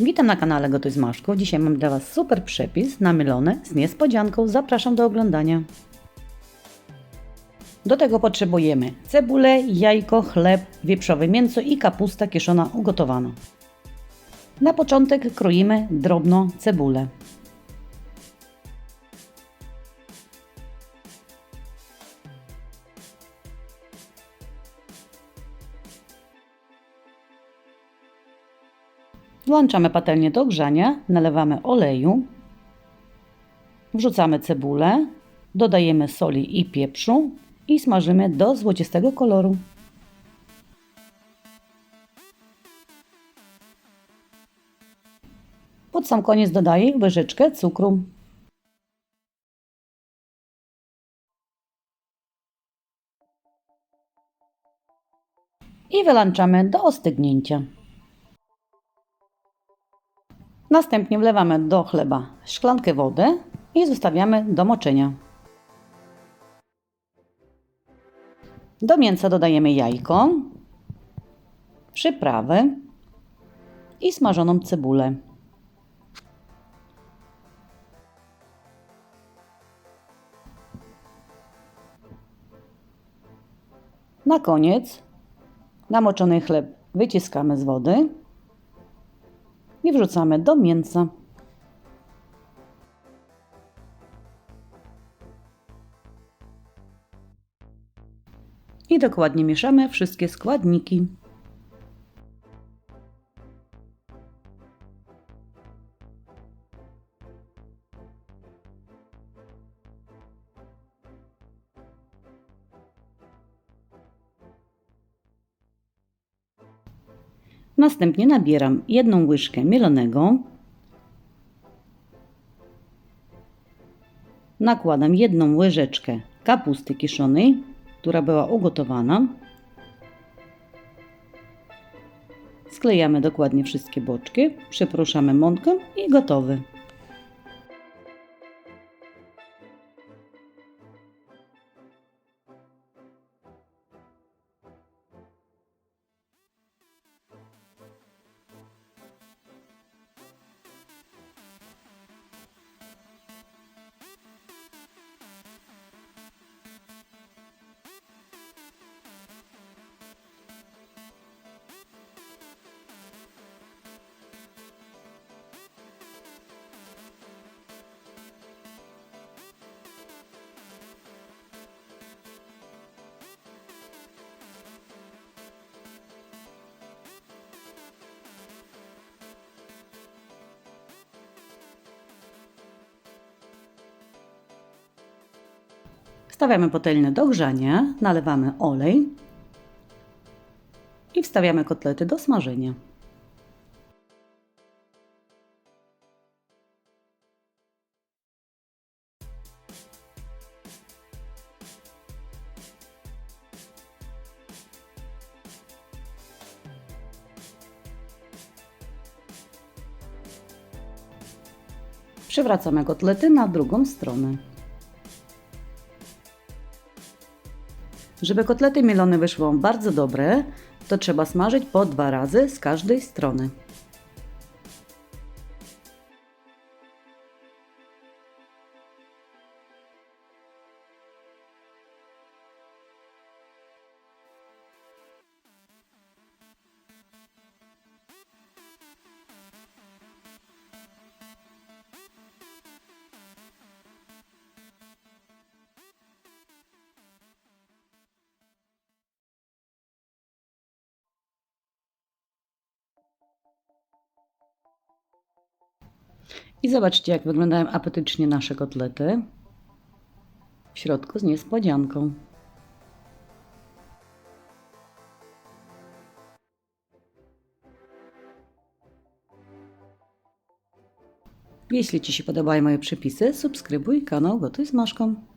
Witam na kanale Gotuj z Maszką. Dzisiaj mam dla Was super przepis na mylone z niespodzianką. Zapraszam do oglądania. Do tego potrzebujemy cebulę, jajko, chleb, wieprzowe mięso i kapusta kieszona ugotowana. Na początek kroimy drobno cebulę. Włączamy patelnię do grzania, nalewamy oleju, wrzucamy cebulę, dodajemy soli i pieprzu i smażymy do złocistego koloru. Pod sam koniec dodaję łyżeczkę cukru. I wyłączamy do ostygnięcia. Następnie wlewamy do chleba szklankę wody i zostawiamy do moczenia. Do mięsa dodajemy jajko, przyprawy i smażoną cebulę. Na koniec namoczony chleb wyciskamy z wody i wrzucamy do mięsa. I dokładnie mieszamy wszystkie składniki. Następnie nabieram jedną łyżkę mielonego. Nakładam jedną łyżeczkę kapusty kiszonej, która była ugotowana. Sklejamy dokładnie wszystkie boczki, przeproszamy mąką i gotowy. Stawiamy patelnię do grzania, nalewamy olej i wstawiamy kotlety do smażenia. Przywracamy kotlety na drugą stronę. Żeby kotlety mielone wyszło bardzo dobre, to trzeba smażyć po dwa razy z każdej strony. I zobaczcie, jak wyglądają apetycznie nasze kotlety. W środku z niespodzianką. Jeśli Ci się podobają moje przepisy, subskrybuj kanał Gotuj z Maszką.